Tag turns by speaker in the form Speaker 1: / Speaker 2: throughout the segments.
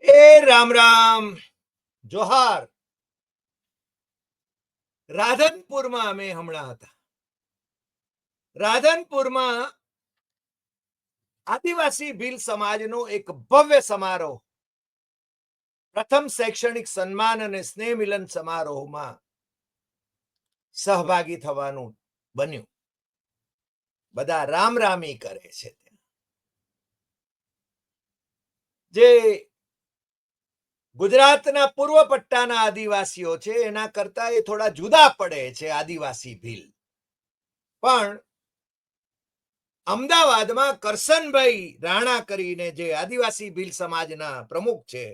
Speaker 1: એ રામ રામ. જોહાર. રાધનપુરમાં અમે હમણાં હતા. રાધનપુરમાં આદિવાસી ભીલ સમાજનો એક ભવ્ય સમારોહ. પ્રથમ શૈક્ષણિક સન્માન અને સ્નેહ મિલન સમારોહમાં સહભાગી થવાનું બન્યું. બધા રામ રામી કરે છે જે ગુજરાતના પૂર્વ પટ્ટાના આદિવાસીઓ છે, એના કરતા એ થોડા જુદા પડે છે આદિવાસી ભીલ. પણ અમદાવાદમાં કરસનભાઈ રાણા કરીને જે આદિવાસી ભીલ સમાજના પ્રમુખ છે,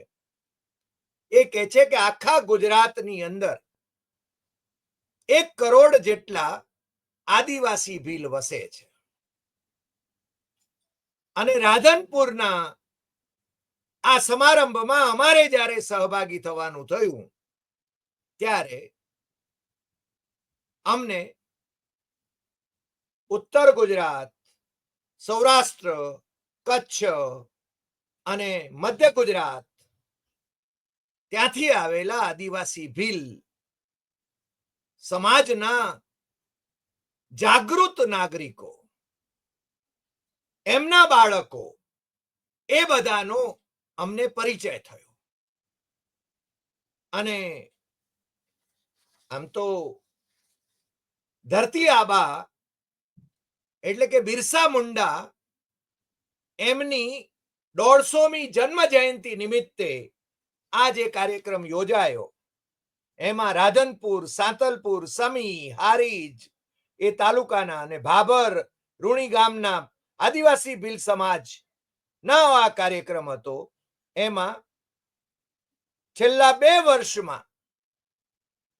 Speaker 1: એ કહે છે કે આખા ગુજરાતની અંદર એક કરોડ જેટલા આદિવાસી ભીલ વસે છે. અને રાધનપુરના આ સમારંભમાં અમારે જ્યારે સહભાગી થવાનું થયું, ત્યારે અમને ઉત્તર ગુજરાત, સૌરાષ્ટ્ર, કચ્છ અને મધ્ય ગુજરાત ત્યાંથી આવેલા આદિવાસી ભીલ સમાજના જાગૃત નાગરિકો, એમના બાળકો, એ બધાનો અમને પરિચય થયો. અને આમ તો ધરતી આબા એટલે કે બિરસા મુંડા એમની દોઢસોમી જન્મ જયંતિ નિમિત્તે આ જે કાર્યક્રમ યોજાયો. એમાં રાધનપુર, સાંતલપુર, સમી, હારીજ એ તાલુકાના અને ભાભર, રૂણી ગામના આદિવાસી ભીલ સમાજ ના આ કાર્યક્રમ હતો. એમાં છેલ્લા બે વર્ષમાં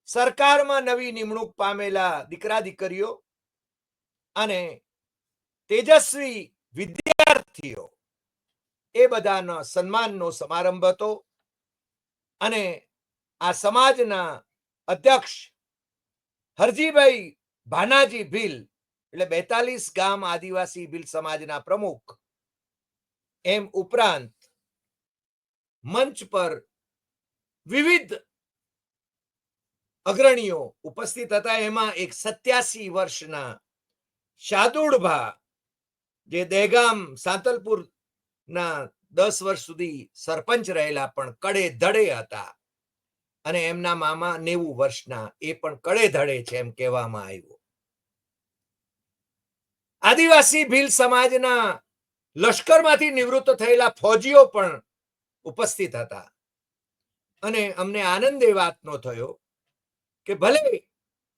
Speaker 1: સરકારમાં નવી નિમણૂક પામેલા દીકરા દીકરીઓ અને તેજસ્વી વિદ્યાર્થીઓ એ બધાનો સન્માનનો સમારંભ હતો અને આ સમાજના અધ્યક્ષ હરજીભાઈ ભાનાજી ભીલ, એટલે બેતાલીસ ગામ આદિવાસી ભીલ સમાજના પ્રમુખ, એમ ઉપરાંત મંચ પર વિવિધ અગ્રણીઓ ઉપસ્થિત હતા. એમાં એક સત્યાસી વર્ષના શાદુડભા જે દહેગામ સાંતલપુર ના દસ વર્ષ સુધી સરપંચ રહેલા, પણ કડે ધડે હતા. અને એમના મામા નેવું વર્ષના, એ પણ કડે ધડે છે એમ કહેવામાં આવ્યું. આદિવાસી ભીલ સમાજના લશ્કરમાંથી નિવૃત્ત થયેલા ફૌજીઓ પણ ઉપસ્થિત હતા. અને અમને આનંદ એ વાતનો થયો કે ભલે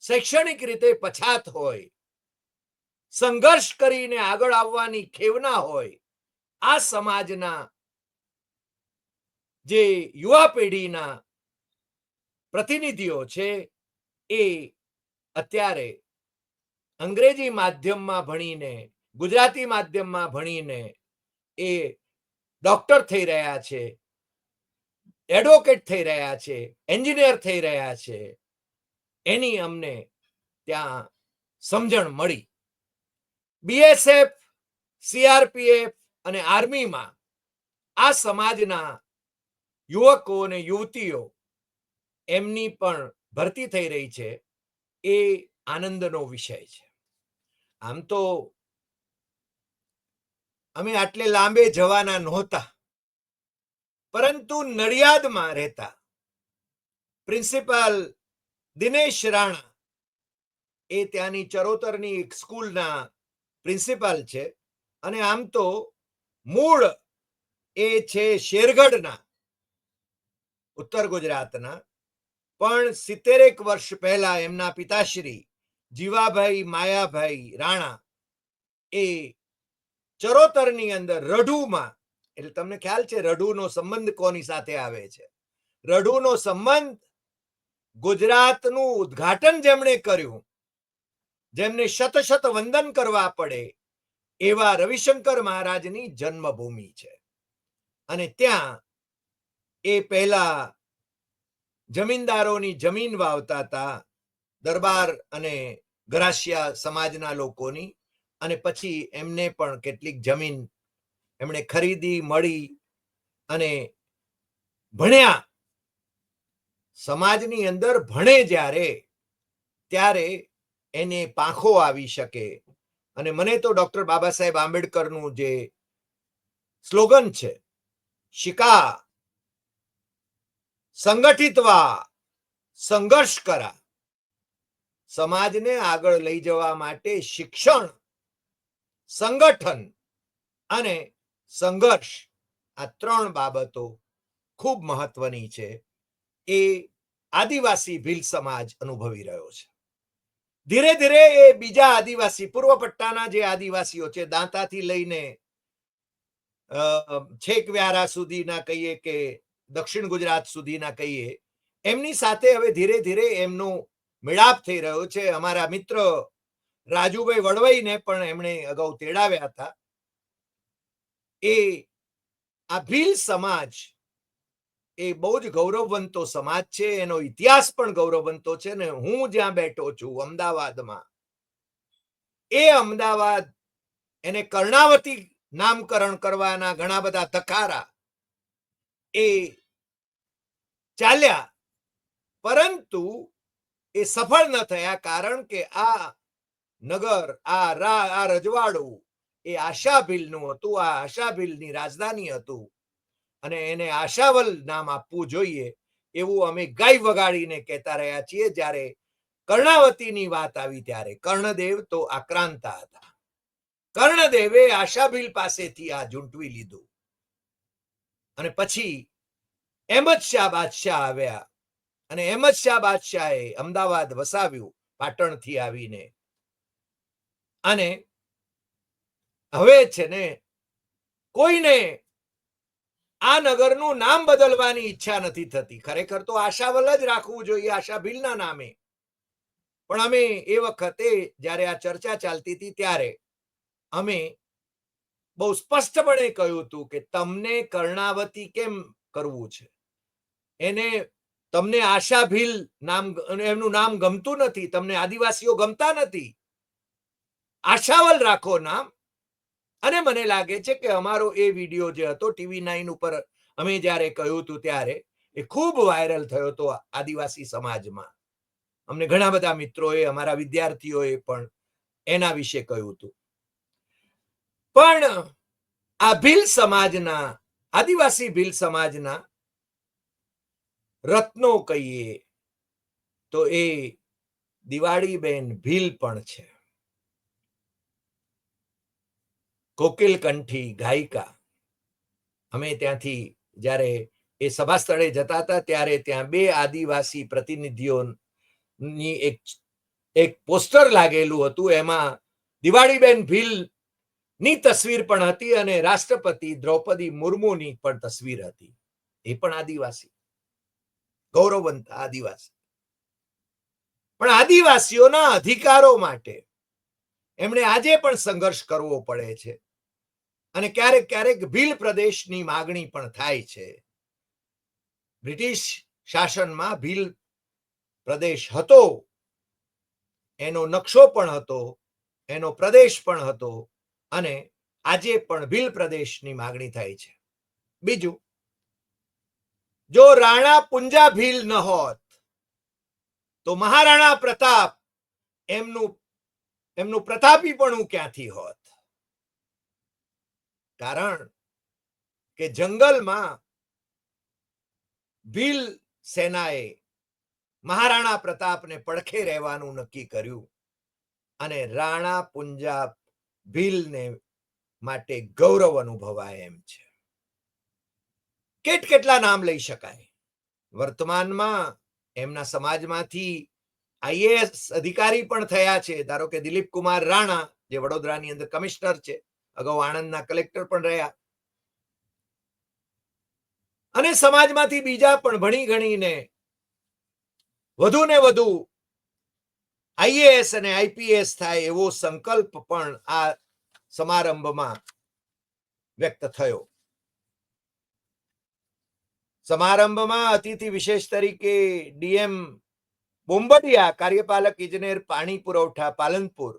Speaker 1: શૈક્ષણિક રીતે પછાત હોય, સંઘર્ષ કરીને આગળ આવવાની ખેવના હોય, આ સમાજના જે યુવા પેઢીના પ્રતિનિધિઓ છે એ અત્યારે અંગ્રેજી માધ્યમમાં ભણીને, ગુજરાતી માધ્યમમાં ભણીને એ ડોક્ટર થઈ રહ્યા છે, એડવોકેટ થઈ રહ્યા છે, એન્જિનિયર થઈ રહ્યા છે. એની અમને ત્યાં સમજણ મળી. બીએસએફ, સીઆરપીએફ અને આર્મીમાં આ સમાજના યુવકો અને યુવતીઓ એમની પણ ભરતી થઈ રહી છે, એ આનંદનો વિષય છે. આમ તો અમે આટલે લાંબે જવાના નહોતા. પરંતુ નડિયાદમાં રહેતા પ્રિન્સિપાલ દિનેશ રાણા એ ત્યાંની ચરોતરની એક સ્કૂલના પ્રિન્સિપાલ છે. અને આમ તો મૂળ એ છે શેરગઢના, ઉત્તર ગુજરાતના. પણ સિત્તેરેક વર્ષ પહેલા એમના પિતાશ્રી જીવાભાઈ માયાભાઈ રાણા એ ચરોતરની અંદર રઢુમાં, એટલે તમને ખ્યાલ છે, રઢુનો સંબંધ કોની સાથે આવે છે? રઢુનો સંબંધ ગુજરાતનું ઉદ્ઘાટન જેમણે કર્યું, જેમને શત શત વંદન કરવા પડે, એવા રવિશંકર મહારાજની જન્મભૂમિ છે. અને ત્યાં એ પહેલા જમીનદારોની જમીન વાવતા હતા, દરબાર અને ગરાસિયા સમાજના લોકોની અને પછી એમને પણ કેટલીક જમીન એમણે ખરીદી, મળી અને ભણ્યા. સમાજની અંદર ભણે જ્યારે, ત્યારે એને પાંખો આવી શકે. અને મને તો ડોક્ટર બાબા સાહેબ આંબેડકરનું જે સ્લોગન છે શિકા સંગઠિતવા, સંઘર્ષ કરા. સમાજને આગળ લઈ જવા માટે શિક્ષણ સંગઠન અને સંઘર્ષ આ ત્રણ બાબતો ખૂબ મહત્વની છે. એ આદિવાસી ભીલ સમાજ અનુભવી રહ્યો છે. ધીરે ધીરે એ બીજા આદિવાસી, પૂર્વ પટ્ટાના જે આદિવાસીઓ છે, દાંતાથી લઈને છેક વ્યારા સુધીના કહીએ કે દક્ષિણ ગુજરાત સુધીના કહીએ, એમની સાથે હવે ધીરે ધીરે એમનો મેળાપ થઈ રહ્યો છે. અમારા મિત્ર રાજુભાઈ વડવાઈને પણ એમણે અગાઉ તેડાવ્યા હતા. એ આ ભીલ સમાજ એ બહુ જ ગૌરવવંતો સમાજ છે. એનો ઇતિહાસ પણ ગૌરવવંતો છે ને હું જ્યાં બેઠો છું અમદાવાદમાં, એ અમદાવાદ એને કર્ણાવતી નામકરણ કરવાના ઘણા બધા તકારા એ ચાલ્યા. પરંતુ એ સફળ ન થયા કારણ કે આ નગર, આ રા, આ રજવાડું, એ આશાભીલનું હતું, આ આશાભીલની રાજધાની હતું. અને એને આશાવલ નામ આપવું જોઈએ એવું અમે ગાય વગાડીને કહેતા રહ્યા છીએ. જ્યારે કર્ણાવતીની વાત આવી ત્યારે કર્ણદેવ તો આક્રાંતા હતા. કર્ણદેવે આશાભીલ પાસેથી આ ઝૂંટવી લીધું. અને પછી અહેમદ શાહ બાદશાહ આવ્યા. અને અહેમદ શાહ બાદશાહે અમદાવાદ વસાવ્યું, પાટણથી આવીને. અને હવે છે ને, કોઈને આ નગરનું નામ બદલવાની ઈચ્છા નથી થતી. ખરેખર તો આશાવલ જ રાખવું જોઈએ આશા ભીલના નામે. પણ અમે એ વખતે જ્યારે આ ચર્ચા ચાલતી હતી ત્યારે અમે બહુ સ્પષ્ટપણે કહ્યું હતું કે તમને કર્ણાવતી કેમ કરવું છે? એને તમને આશા ભીલ નામ, એમનું નામ ગમતું નથી, તમને આદિવાસીઓ ગમતા નથી. આશાવલ રાખો નામ. અને મને લાગે છે કે અમારો એ વીડિયો જે હતો, ટીવી નાઇન ઉપર અમે જ્યારે કહ્યું હતું ત્યારે, એ ખૂબ વાયરલ થયો હતો આદિવાસી સમાજમાં. અમને ઘણા બધા મિત્રોએ, અમારા વિદ્યાર્થીઓએ પણ એના વિશે કહ્યું હતું. પણ આ ભીલ સમાજના, આદિવાસી ભીલ સમાજના રત્નો કહીએ તો એ દિવાળીબેન ભીલ પણ છે. કોકિલ કંઠી ગાયિકા. અમે ત્યાંથી જ્યારે એ સભા સ્થળે જતા હતા, ત્યારે ત્યાં બે આદિવાસી પ્રતિનિધિઓની એક એક પોસ્ટર લાગેલું હતું. એમાં દિવાળીબેન ભીલની તસવીર પણ હતી અને રાષ્ટ્રપતિ દ્રૌપદી મુર્મુની પણ તસવીર હતી. એ પણ આદિવાસી, ગૌરવવંત આદિવાસી. પણ આદિવાસીઓના અધિકારો માટે એમણે આજે પણ સંઘર્ષ કરવો પડે છે. અને ક્યારેક ક્યારેક ભીલ પ્રદેશની માગણી પણ થાય છે. બ્રિટિશ શાસનમાં ભીલ પ્રદેશ હતો. એનો નકશો પણ હતો, એનો પ્રદેશ પણ હતો અને આજે પણ ભીલ પ્રદેશની માગણી થાય છે. બીજું, જો રાણા પુંજા ભીલ ન હોત, તો મહારાણા પ્રતાપ એમનું એમનું પ્રતાપી પણ હું ક્યાંથી હોત? કારણ કે જંગલમાં ભીલ સેનાએ મહારાણા પ્રતાપને પડખે રહેવાનું નક્કી કર્યું અને રાણા પુંજાબ ભીલને માટે ગૌરવ અનુભવાય એમ છે. કેટ કેટલા નામ લઈ શકાય? વર્તમાનમાં એમના સમાજમાંથી આઈએએસ અધિકારી પણ થયા છે. ધારો કે દિલીપ કુમાર રાણા, જે વડોદરાની અંદર કમિશનર છે. અગાઉ આણંદના કલેક્ટર પણ રહ્યા. અને સમાજમાંથી બીજા પણ ભણી ગણીને વધુ ને વધુ આઈએએસ અને આઈપીએસ થાય એવો સંકલ્પ પણ આ સમારંભમાં વ્યક્ત થયો. સમારંભમાં અતિથિ વિશેષ તરીકે ડીએમ બોમ્બડિયા, કાર્યપાલક ઇજનેર પાણી પુરવઠા પાલનપુર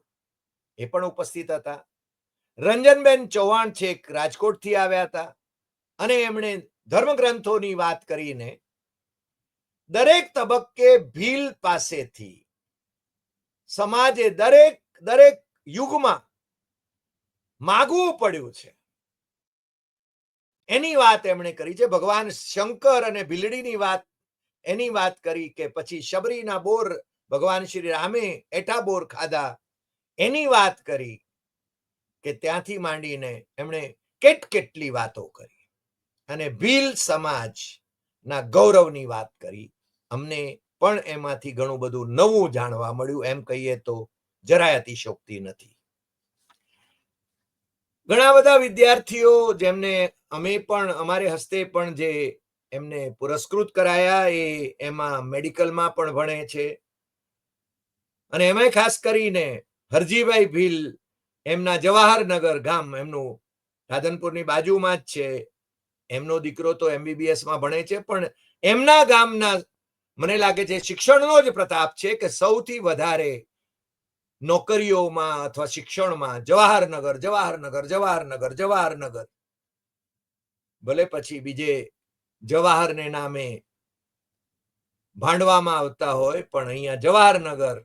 Speaker 1: એ પણ ઉપસ્થિત હતા. રંજનબેન ચૌહાણ છેક રાજકોટથી આવ્યા હતા અને એમણે ધર્મગ્રંથોની વાત કરીને દરેક તબક્કે ભીલ પાસેથી સમાજે દરેક દરેક યુગમાં માગવું પડ્યું છે. એની વાત એમણે કરી છે. ભગવાન શંકર અને ભીલડીની વાત, એની વાત કરી કે પછી શબરીના બોર ભગવાન શ્રી રામે એઠા બોર ખાધા. એની વાત કરી કે ત્યાંથી માંડીને એમણે કેટ કેટલી વાતો કરી. અને ભીલ સમાજના ગૌરવની વાત કરી. અમને પણ એમાંથી ઘણું બધું નવું જાણવા મળ્યું. એમ કહીએ તો જરાય અતિશોક્તિ નથી. ઘણા બધા વિદ્યાર્થીઓ જેમને અમે પણ, અમારે હસ્તે પણ જે એમને પુરસ્કૃત કરાયા એ એમાં મેડિકલમાં પણ ભણે છે. અને એમાં ખાસ કરીને હરજીભાઈ ભીલ એમના જવાહરનગર ગામ એમનું રાધનપુરની બાજુમાં જ છે. એમનો દીકરો તો એમબીબીએસમાં ભણે છે, પણ એમના ગામના મને લાગે છે શિક્ષણનો જ પ્રતાપ છે કે સૌથી વધારે નોકરીઓમાં અથવા શિક્ષણમાં જવાહરનગર જવાહરનગર જવાહરનગર જવાહરનગર. ભલે પછી બીજે જવાહરને નામે ભાંડવામાં આવતા હોય, પણ અહીંયા જવાહરનગર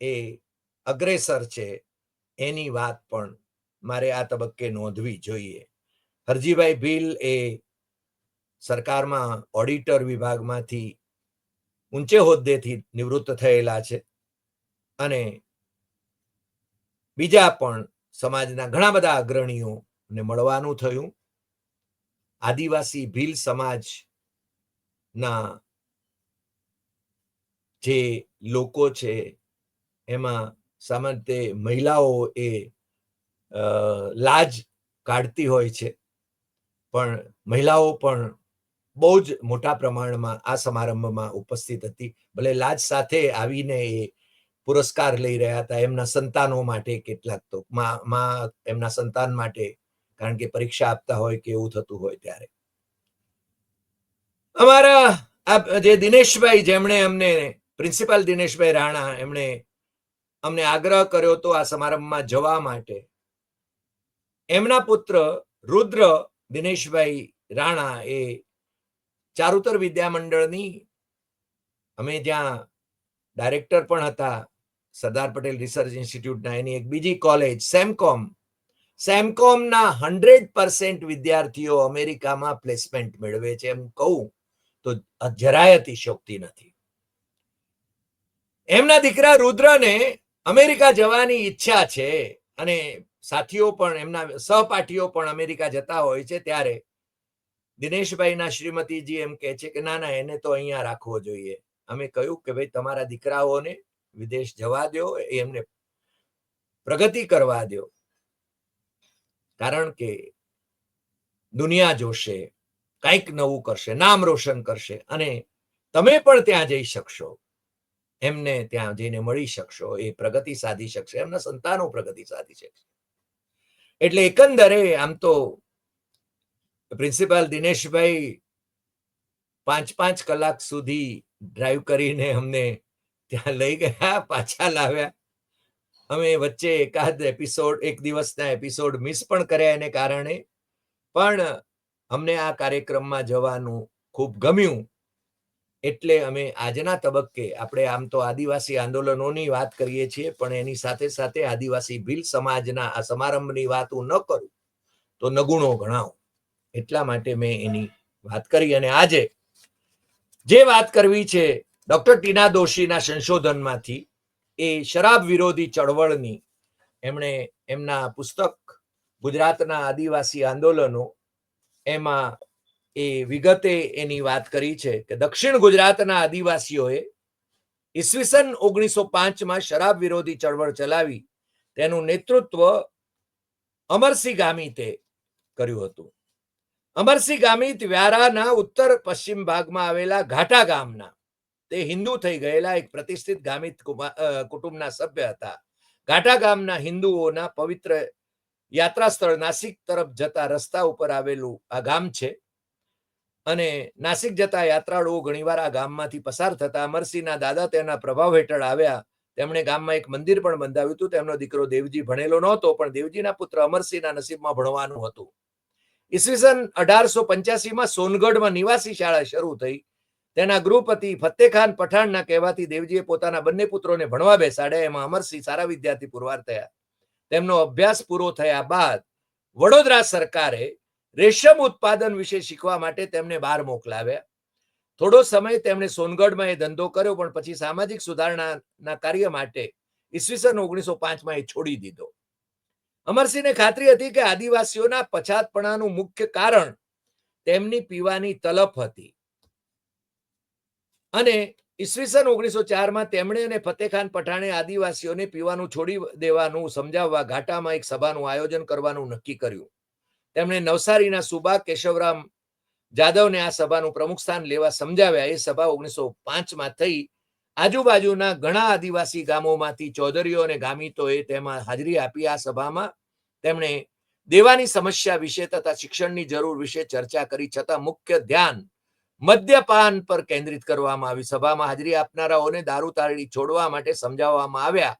Speaker 1: એ અગ્રેસર છે. એની વાત પણ મારે આ તબક્કે નોંધવી જોઈએ. હરજીભાઈ ભીલ એ સરકારમાં ઓડિટર વિભાગમાંથી ઊંચે હોદ્દેથી નિવૃત્ત થયેલા છે અને બીજા પણ સમાજના ઘણા બધા અગ્રણીઓને મળવાનું થયું. આદિવાસી ભીલ સમાજના જે લોકો છે, એમાં સામાન્ય રીતે મહિલાઓ એ લાજ કાઢતી હોય છે. પણ મહિલાઓ પણ બહુ જ મોટા પ્રમાણમાં આ સમારંભમાં ઉપસ્થિત હતી. ભલે લાજ સાથે આવીને એ પુરસ્કાર લઈ રહ્યા હતા, એમના સંતાનો માટે કેટલાક તો, માં એમના સંતાન માટે, કારણ કે પરીક્ષા આપતા હોય કે એવું થતું હોય ત્યારે. અમારા જે દિનેશભાઈ, જેમણે અમને, પ્રિન્સિપાલ દિનેશભાઈ રાણા, એમણે અમને આગ્રહ કર્યો હતો આ સમારંભમાં જવા માટે. એમના પુત્ર રુદ્ર દિનેશભાઈ રાણા એ ચારુતર વિદ્યામંડળની, અમે જ્યાં ડાયરેક્ટર પણ હતા, સરદાર પટેલ રિસર્ચ ઇન્સ્ટિટ્યૂટના, એની એક બીજી કોલેજ, સેમકોમ. સેમકોમના હંડ્રેડ પર્સેન્ટ વિદ્યાર્થીઓ અમેરિકામાં પ્લેસમેન્ટ મેળવે છે એમ કહું, તો જરાય અતિશોક્તિ નથી. એમના દીકરા રુદ્રને અમેરિકા જવાની ઈચ્છા છે અને સાથીઓ પણ એમના સહપાઠીઓ પણ અમેરિકા જતા હોય છે ત્યારે દિનેશભાઈના શ્રીમતીજી એમ કહે છે કે, ના ના, એને તો અહીંયા રાખવો જોઈએ. અમે કહ્યું કે, ભાઈ, તમારા દીકરાઓને વિદેશ જવા દો એમને પ્રગતિ કરવા દો કારણ કે દુનિયા જોશે, કંઈક નવું કરશે, નામ રોશન કરશે અને તમે પણ ત્યાં જઈ શકશો. એમને ત્યાં જઈને મળી શકશો, એ પ્રગતિ સાધી શકશે, એમના સંતાનો પ્રગતિ સાધી શકશે. એટલે એકંદરે આમ તો પ્રિન્સિપાલ દિનેશભાઈ પાંચ પાંચ કલાક સુધી ડ્રાઈવ કરીને અમને ત્યાં લઈ ગયા, પાછા લાવ્યા. અમે વચ્ચે એકાદ એપિસોડ એક દિવસના એપિસોડ મિસ પણ કર્યા એને કારણે. પણ અમને આ કાર્યક્રમમાં જવાનું ખૂબ ગમ્યું. એટલે અમે આજના તબક્કે આપણે આમ તો આદિવાસી આંદોલનોની વાત કરીએ છીએ, પણ એની સાથે સાથે આદિવાસી ભીલ સમાજના આ સમારંભની વાત હું ન કરું, તો નગુણો ગણાવું. એટલા માટે મેં એની વાત કરી અને આજે જે વાત કરવી છે ડોક્ટર ટીના દોશીના સંશોધનમાંથી, એ શરાબ વિરોધી ચળવળની, એમણે એમના પુસ્તક ગુજરાતના આદિવાસી આંદોલનો, એમાં એ વિગતે એની વાત કરી છે કે દક્ષિણ ગુજરાતના આદિવાસીઓએ ઈસવીસન ઓગણીસો પાંચમાં શરાબ વિરોધી ચળવળ ચલાવી તેનું નેતૃત્વ અમરસિંહ ગામિતે કર્યું હતું. અમરસિંહ ગામિત વ્યારાના ઉત્તર પશ્ચિમ ભાગમાં આવેલા ઘાટા ગામના તે હિન્દુ થઈ ગયેલા એક પ્રતિષ્ઠિત ગામિત કુટુંબના સભ્ય હતા. ઘાટા ગામના હિન્દુઓના પવિત્ર યાત્રા સ્થળ નાસિક તરફ જતા રસ્તા ઉપર આવેલું આ ગામ છે. અને નાસિક જતા યાત્રાળુઓ ઘણીવાર આ ગામમાંથી પસાર થતા અમરસિંહના દાદા તેના પ્રભાવ હેઠળ આવ્યા. તેમણે ગામમાં એક મંદિર પણ બંધાવ્યું હતું. તેમનો દીકરો દેવજી ભણેલો નહોતો, પણ દેવજીના પુત્ર અમરસિંહના નસીબમાં ભણવાનું હતું. ઈસવીસન અઢારસો પંચ્યાસીમાં સોનગઢમાં નિવાસી શાળા શરૂ થઈ. તેના ગૃહપતિ ફતેખાન પઠાણના કહેવાથી દેવજીએ પોતાના બંને પુત્રોને ભણવા બેસાડ્યા. એમાં અમરસિંહ સારા વિદ્યાર્થી પુરવાર થયા. તેમનો અભ્યાસ પૂરો થયા બાદ વડોદરા સરકારે રેશમ ઉત્પાદન વિશે શીખવા માટે તેમને બહાર મોકલાવ્યા. થોડો સમય તેમણે સોનગઢમાં એ ધંધો કર્યો, પણ પછી સામાજિક સુધારણાના કાર્ય માટે ઈસવીસન ઓગણીસો પાંચમાં એ છોડી દીધો. અમરસિંહને ખાતરી હતી કે આદિવાસીઓના પછાતપણાનું મુખ્ય કારણ તેમની પીવાની તલફ હતી. અને ઈસવીસન ઓગણીસો ચારમાં તેમણે અને ફતેખાન પઠાણે આદિવાસીઓને પીવાનું છોડી દેવાનું સમજાવવા ઘાટામાં એક સભાનું આયોજન કરવાનું નક્કી કર્યું. તેમણે નવસારીના સુબા કેશવરામ જાદવને આ સભાનું પ્રમુખ સ્થાન લેવા સમજાવ્યા. એ સભા ઓગણીસો પાંચમાં થઈ. આજુબાજુના ઘણા આદિવાસી ગામોમાંથી ચૌધરીઓ અને ગામીતોએ તેમાં હાજરી આપી આ સભામાં. તેમણે દેવાની સમસ્યા વિશે તથા શિક્ષણની જરૂર વિશે ચર્ચા કરી, છતાં મુખ્ય ધ્યાન મદ્યપાન પર કેન્દ્રિત કરવામાં આવી સભામાં હાજરી આપનારાઓને દારૂ તારડી છોડવા માટે સમજાવવામાં આવ્યા.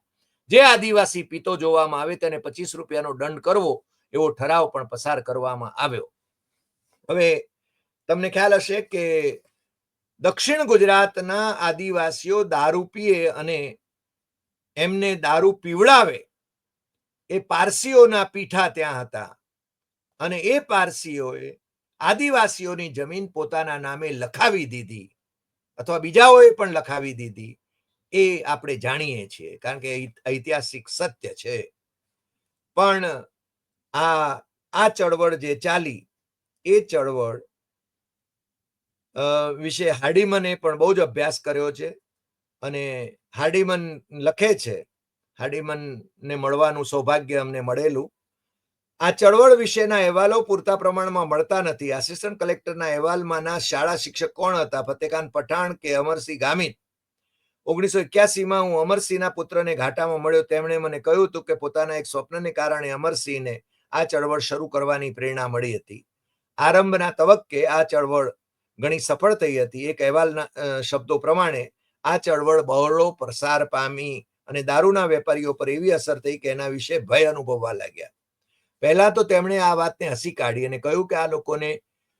Speaker 1: જે આદિવાસી પીતો જોવામાં આવે તેને પચીસ રૂપિયાનો દંડ કરવો એવો ઠરાવ પણ પસાર કરવામાં આવ્યો. હવે તમને ખ્યાલ હશે કે દક્ષિણ ગુજરાતના આદિવાસીઓ દારૂ પીએ અને એમને દારૂ પીવડાવે એ પારસીઓના પીઠા ત્યાં હતા. અને એ પારસીઓએ આદિવાસીઓની જમીન પોતાના નામે લખાવી દીધી. અથવા બીજાઓએ પણ લખાવી દીધી. એ આપણે જાણીએ છીએ. કારણ કે ઐતિહાસિક સત્ય છે. પણ આ આ ચળવળ જે ચાલી, એ ચળવળ વિશે હાર્ડીમને પણ બહુ જ અભ્યાસ કર્યો છે અને હાર્ડીમન લખે છે. હાર્ડીમનને મળવાનું સૌભાગ્ય અમને મળેલું. આ ચળવળ વિશેના અહેવાલો પૂરતા પ્રમાણમાં મળતા નથી. આસિસ્ટન્ટ કલેક્ટરના અહેવાલમાંના શાળા શિક્ષક કોણ હતા? ફતેખાન પઠાણ કે અમરસિંહ ગામિત ઓગણીસો એક્યાસીમાં હું અમરસિંહના પુત્રને ઘાટામાં મળ્યો. તેમણે મને કહ્યું હતું કે પોતાના એક સ્વપ્નને કારણે અમરસિંહને આ ચળવળ શરૂ કરવાની પ્રેરણા મળી હતી. આરંભના તબક્કે આ ચળવળ ઘણી સફળ થઈ હતી. એક અહેવાલના શબ્દો પ્રમાણે, આ ચળવળ બહોળો, પ્રસાર પામી અને દારૂના વેપારીઓ પર એવી અસર થઈ કે એના વિશે ભય અનુભવવા લાગ્યા. પહેલા તો તેમણે આ વાતને હસી કાઢી અને કહ્યું કે આ લોકોને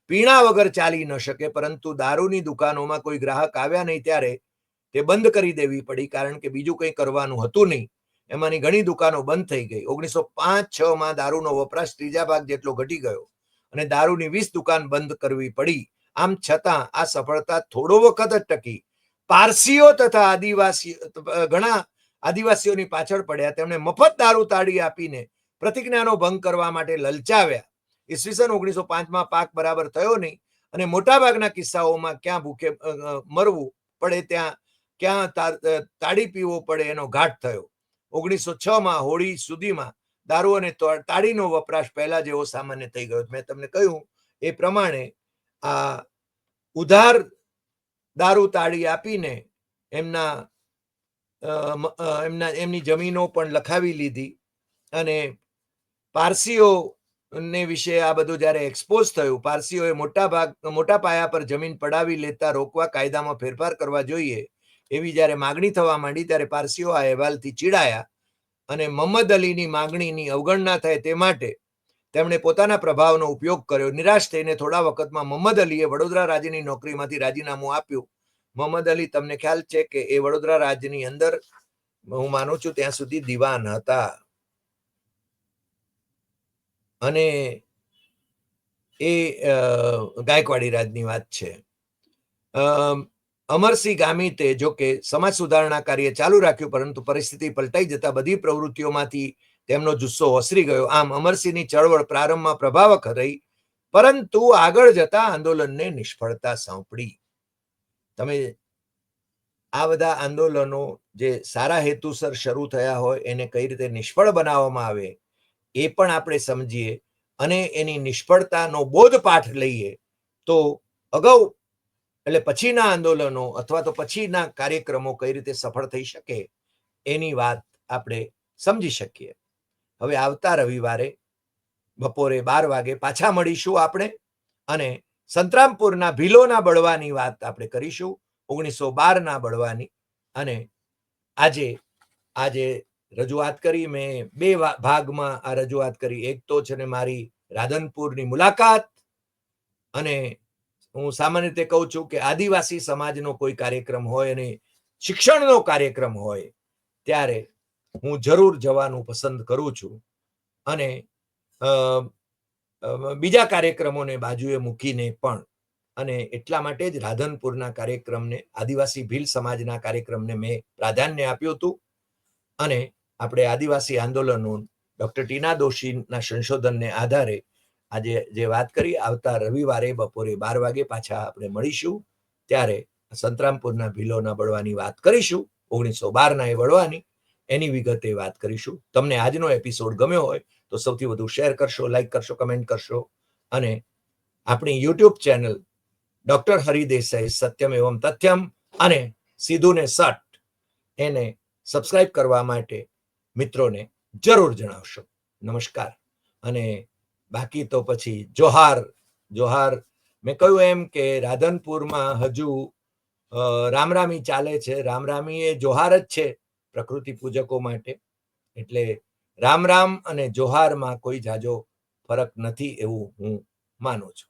Speaker 1: પીણા વગર ચાલી ન શકે, પરંતુ દારૂની દુકાનોમાં કોઈ ગ્રાહક આવ્યા નહીં ત્યારે તે બંધ કરી દેવી પડી, કારણ કે બીજું કંઈ કરવાનું હતું નહીં. એમાંની ઘણી દુકાનો બંધ થઈ ગઈ. ઓગણીસો પાંચ, છ માં દારૂનો વપરાશ ત્રીજા ભાગ જેટલો ઘટી ગયો અને દારૂની વીસ દુકાન બંધ કરવી પડી. આમ છતાં આ સફળતા થોડો વખત જ ટકી. પારસીઓ તથા આદિવાસી ઘણા આદિવાસીઓની પાછળ પડ્યા. તેમણે મફત દારૂ તાળી આપીને પ્રતિજ્ઞાનો ભંગ કરવા માટે લલચાવ્યા. ઈસવીસન ઓગણીસો પાંચમાં પાક બરાબર થયો નહીં અને મોટાભાગના કિસ્સાઓમાં ક્યાં ભૂખે મરવું પડે ત્યાં, ક્યાં તાળી પીવો પડે એનો ઘાટ થયો. ઓગણીસો છ માં હોળી સુધીમાં દારૂ અને તાળીનો વપરાશ પહેલા જેવો સામાન્ય થઈ ગયો. મેં તમને કહ્યું એ પ્રમાણે આ ઉધાર દારૂ, તાળી આપીને એમના એમના, એમની જમીનો પણ લખાવી લીધી અને પારસીઓ ને વિશે આ બધું જ્યારે એક્સપોઝ થયું, પારસીઓએ મોટા ભાગ મોટા પાયા પર જમીન પડાવી લેતા રોકવા કાયદામાં ફેરફાર કરવા જોઈએ એવી જ્યારે માગણી થવા માંડી ત્યારે પારસીઓ આ અહેવાલથી ચીડાયા અને મોહમ્મદ અલીની માગણીની અવગણના થાય તે માટે તેમણે પોતાના પ્રભાવનો ઉપયોગ કર્યો. નિરાશ થઈને થોડા વખતમાં મોહમ્મદ અલીએ વડોદરા રાજ્યની નોકરીમાંથી રાજીનામું આપ્યું. મોહમ્મદ અલી, તમને ખ્યાલ છે કે એ વડોદરા રાજ્યની અંદર હું માનું છું ત્યાં સુધી દિવાન હતા. અને એ ગાયકવાડી રાજની વાત છે. અમરસિંહ ગામિતે જો સમાજ સુધારણા કાર્ય ચાલુ રાખ્યું, પરંતુ પરિસ્થિતિ પલટાઈ જતા બધી પ્રવૃત્તિઓમાંથી તેમનો જુસ્સો ઓસરી ગયો. આમ અમરસિંહની ચળવળ પ્રારંભમાં પ્રભાવક રહી, પરંતુ આગળ જતા આંદોલનને નિષ્ફળતા સોંપડી. તમે આ બધા આંદોલનો જે સારા હેતુસર શરૂ થયા હોય, એને કઈ રીતે નિષ્ફળ બનાવવામાં આવે, એ પણ આપણે સમજીએ અને એની નિષ્ફળતાનો બોધપાઠ લઈએ, તો અગાઉ એટલે પછીના આંદોલનો અથવા તો પછીના કાર્યક્રમો કઈ રીતે સફળ થઈ શકે એની વાત આપણે સમજી શકીએ. હવે આવતા રવિવારે બપોરે બાર વાગે પાછા મળીશું આપણે અને સંતરામપુરના ભીલોના બળવાની વાત આપણે કરીશું, ઓગણીસો બારના બળવાની. અને આજે આજે રજૂઆત કરી, મેં બે ભાગમાં આ રજૂઆત કરી. એક તો છે ને મારી રાધનપુરની મુલાકાત અને હું સામાન્ય રીતે કહું છું કે આદિવાસી સમાજનો કોઈ કાર્યક્રમ હોય અને શિક્ષણનો કાર્યક્રમ હોય, ત્યારે હું જરૂર જવાનું પસંદ કરું છું. અને બીજા કાર્યક્રમોને બાજુએ મૂકીને પણ, અને એટલા માટે જ રાધનપુરના કાર્યક્રમને, આદિવાસી ભીલ સમાજના કાર્યક્રમને મેં પ્રાધાન્ય આપ્યું હતું. અને આપણે આદિવાસી આંદોલનો ડોક્ટર ટીના દોશીના સંશોધનને આધારે આજે જે વાત કરી, આવતા રવિવારે બપોરે બાર વાગે પાછા આપણે મળીશું. ત્યારે સંતરામપુરના ભીલોના બળવાની વાત કરીશું. ઓગણીસો બારના એ વળવાની. એની વિગતે વાત કરીશું. તમને આજનો એપિસોડ ગમ્યો હોય તો સૌથી વધુ શેર કરશો લાઈક કરશો કમેન્ટ કરશો. અને આપણી યુટ્યુબ ચેનલ ડોક્ટર હરિદેસાઈ સત્યમ એવમ તથ્યમ અને સીધું ને સટ એને સબસ્ક્રાઇબ કરવા માટે મિત્રોને જરૂર જણાવશો. નમસ્કાર. અને બાકી તો પછી જોહાર જોહાર. મેં કહ્યું એમ કે રાધનપુરમાં હજુ રામરામી ચાલે છે. રામરામી એ જોહાર જ છે પ્રકૃતિ પૂજકો માટે. એટલે રામ રામ અને જોહારમાં કોઈ જાજો ફરક નથી એવું હું માનું છું.